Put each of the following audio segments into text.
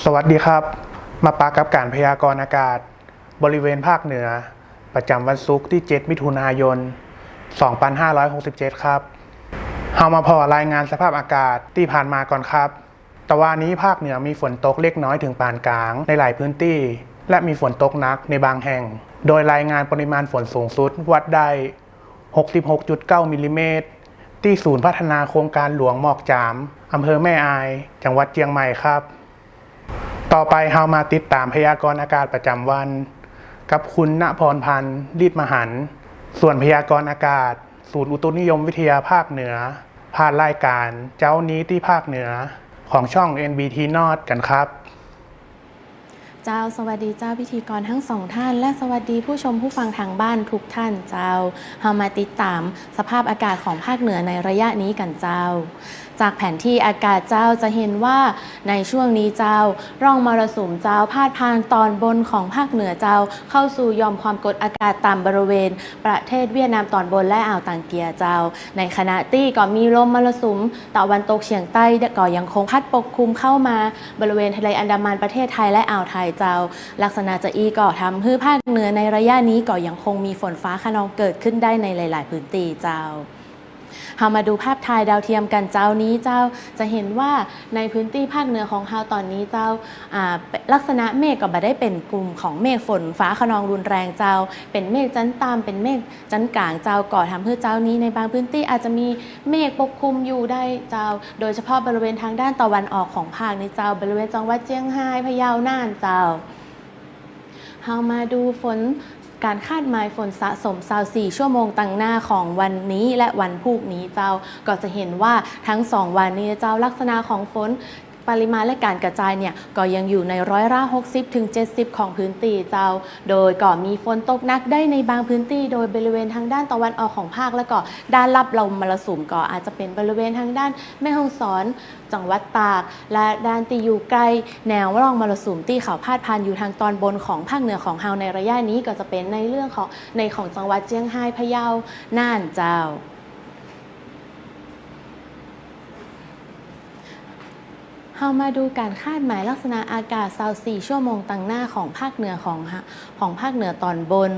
สวัสดีครับ มาปากับการพยากรณ์อากาศ บริเวณภาคเหนือ ประจำวันศุกร์ที่ 7 มิถุนายน 2567 ครับเฮามาพอรายงานสภาพอากาศที่ผ่านมาก่อนครับ แต่ว่านี้ภาคเหนือมีฝนตกเล็กน้อยถึงปานกลางในหลายพื้นที่ และมีฝนตกหนักในบางแห่ง โดยรายงานปริมาณฝนสูงสุดวัดได้ 66.9 มิลลิเมตรที่ศูนย์พัฒนาโครงการหลวงหมอกจามอำเภอแม่อาย จังหวัดเชียงใหม่ครับ ต่อไปเฮามาติดตามพยากรณ์อากาศประจำวัน กับคุณณพรพันธ์รีดมหัน ส่วนพยากรณ์อากาศ ศูนย์อุตุนิยมวิทยาภาคเหนือ ผ่านรายการเจ้านี้ที่ภาคเหนือของช่อง NBT นอดกันครับ เจ้า สวัสดีเจ้าพิธีกรทั้งสองท่าน และสวัสดีผู้ชมผู้ฟังทางบ้านทุกท่านเจ้าเฮามาติดตามสภาพอากาศของภาคเหนือในระยะนี้กันเจ้า จากแผนที่อากาศเจ้าจะเห็นว่าในช่วงนี้เจ้า ร่องมรสุมเจ้าพาดผ่านตอนบนของภาคเหนือเจ้า เข้าสู่ยอมความกดอากาศต่ำบริเวณ ประเทศเวียดนามตอนบนและอ่าวต่างเกียเจ้า ในขณะที่ก็มีลมมรสุมตะวันตกเฉียงใต้ก็ยังคงพัดปกคลุมเข้ามาบริเวณทะเลอันดามันประเทศไทยและอ่าวไทยเจ้า ลักษณะจะอีก็ทำให้ภาคเหนือในระยะนี้ก็ยังคงมีฝนฟ้าขนองเกิดขึ้นได้ในหลาย ๆ พื้นที่เจ้า เฮามาดูภาพถ่ายดาวเทียมกันเจ้านี้เจ้าจะเห็นว่าในพื้นที่ภาคเหนือของเฮาตอนนี้เจ้าลักษณะเมฆก็บ่ได้เป็นกลุ่มของเมฆฝนฟ้าขนองรุนแรงเจ้า เป็นเมฆจันตามเป็นเมฆจันกลางเจ้าก่อทำให้เจ้านี้ในบางพื้นที่อาจจะมีเมฆปกคลุมอยู่ได้เจ้า โดยเฉพาะบริเวณทางด้านตะวันออกของภาคในเจ้า บริเวณจังหวัดเจียงไฮ้พะเยาน่านเจ้า เฮามาดูฝนการคาดหมายฝนสะสม24ชั่วโมงตั้งหน้าของวันนี้และวันพรุ่งนี้เจ้าก็จะเห็นว่าทั้ง 2 วันนี้เจ้าลักษณะของฝน ปริมาณและการกระจายเนี่ยก็ยังอยู่ในร้อยละ60ถึง70 ของพื้นที่เจ้า โดยก็มีฝนตกหนักได้ในบางพื้นที่โดยบริเวณทางด้านตะวันออกของภาค และก็ด้านรับลมมรสุมก็อาจจะเป็นบริเวณทางด้านแม่ฮ่องสอน จังหวัดตาก และด้านที่อยู่ใกล้แนวร่องมรสุมที่เขาพาดผ่านอยู่ทางตอนบนของภาคเหนือของเฮาในระยะนี้ก็จะเป็นในเรื่องของในของจังหวัดเจียงไฮ้พะเยาน่านเจ้า เรามาดูการคาดหมายลักษณะอากาศ24ชั่วโมงตั้งหน้าของภาคเหนือของฮะของภาคเหนือตอนบน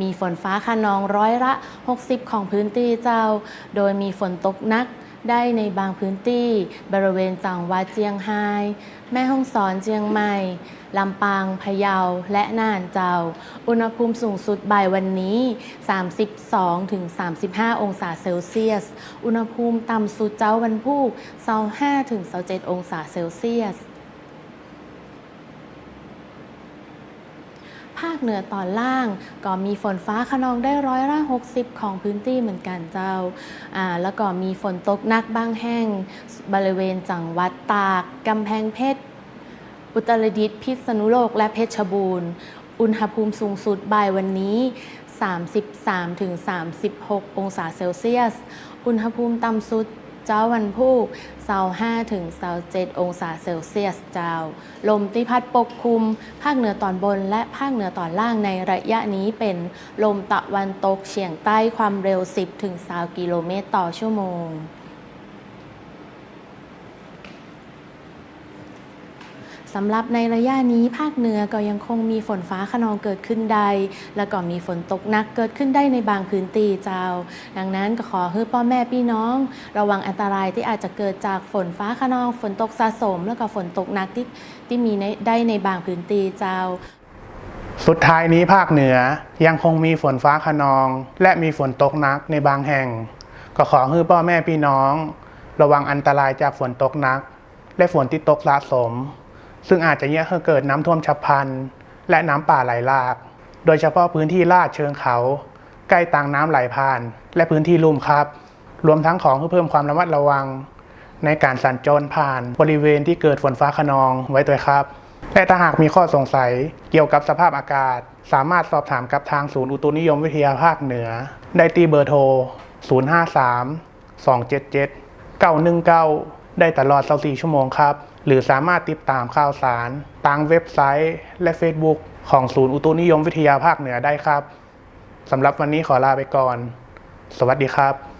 มีฝนฟ้าคะนองร้อยละ 60 ของพื้นที่เจ้า โดยมีฝนตกหนัก ได้ในบางพื้นที่ บริเวณจังหวัดเจียงไฮ้ แม่ฮ่องสอนเจียงใหม่ ลำปาง พะเยา และน่านเจ้า อุณหภูมิสูงสุดบ่ายวันนี้ 32-35 องศาเซลเซียส อุณหภูมิต่ำสุดเจ้าวันพุธ25-27 องศาเซลเซียส ภา คเหนือตอนล่าง ก็มีฝนฟ้าขนองได้ร้อยละ60 ของพื้นที่เหมือนกันเจ้าอ่าแล้วก็มีฝนตกหนักบางแห่งบริเวณจังหวัดตากกำแพงเพชร อุตรดิตถ์พิษณุโลกและเพชรบูรณ์ อุณหภูมิสูงสุดบ่ายวันนี้ 33-36 องศาเซลเซียส อุณหภูมิต่ำสุด เจ้าวันพุธ25ถึง27องศาเซลเซียสเจ้า ลมที่พัดปกคลุม ภาคเหนือตอนบนและภาคเหนือตอนล่างในระยะนี้เป็นลมตะวันตกเฉียงใต้ความเร็ว 10ถึง20กิโลเมตรต่อชั่วโมง สำหรับในระยะนี้ภาคเหนือก็ยังคงมีฝนฟ้าขนองเกิดขึ้นได้ แล้วก็มีฝนตกหนักเกิดขึ้นได้ในบางพื้นที่เจ้า ดังนั้นก็ขอให้พ่อแม่พี่น้อง ระวังอันตรายที่อาจจะเกิดจากฝนฟ้าขนอง ฝนตกสะสม แล้วก็ฝนตกหนักที่ที่มีในได้ในบางพื้นที่เจ้า สุดท้ายนี้ภาคเหนือยังคงมีฝนฟ้าขนอง และมีฝนตกหนักในบางแห่ง ก็ขอให้พ่อแม่พี่น้อง ระวังอันตรายจากฝนตกหนัก และฝนที่ตกสะสม ซึ่งอาจจะเยี่ยเกิดน้ำท่วมฉับพลัน และน้ำป่าไหลหลาก โดยเฉพาะพื้นที่ลาดเชิงเขา ใกล้ต่างน้ำไหลผ่าน และพื้นที่ลุ่มครับ รวมทั้งของเพื่อเพิ่มความระมัดระวัง ในการสัญจรผ่านบริเวณที่เกิดฝนฟ้าขนองไว้ด้วยครับ และถ้าหากมีข้อสงสัยเกี่ยวกับสภาพอากาศ สามารถสอบถามกับทางศูนย์อุตุนิยมวิทยาภาคเหนือ ได้ที่เบอร์โทร 053 277 919 ได้ตลอด 24 ชั่วโมงครับ หรือสามารถติดตามข่าวสารทางเว็บไซต์ และ Facebook ของศูนย์อุตุนิยมวิทยาภาคเหนือได้ครับสำหรับวันนี้ขอลาไปก่อน สวัสดีครับ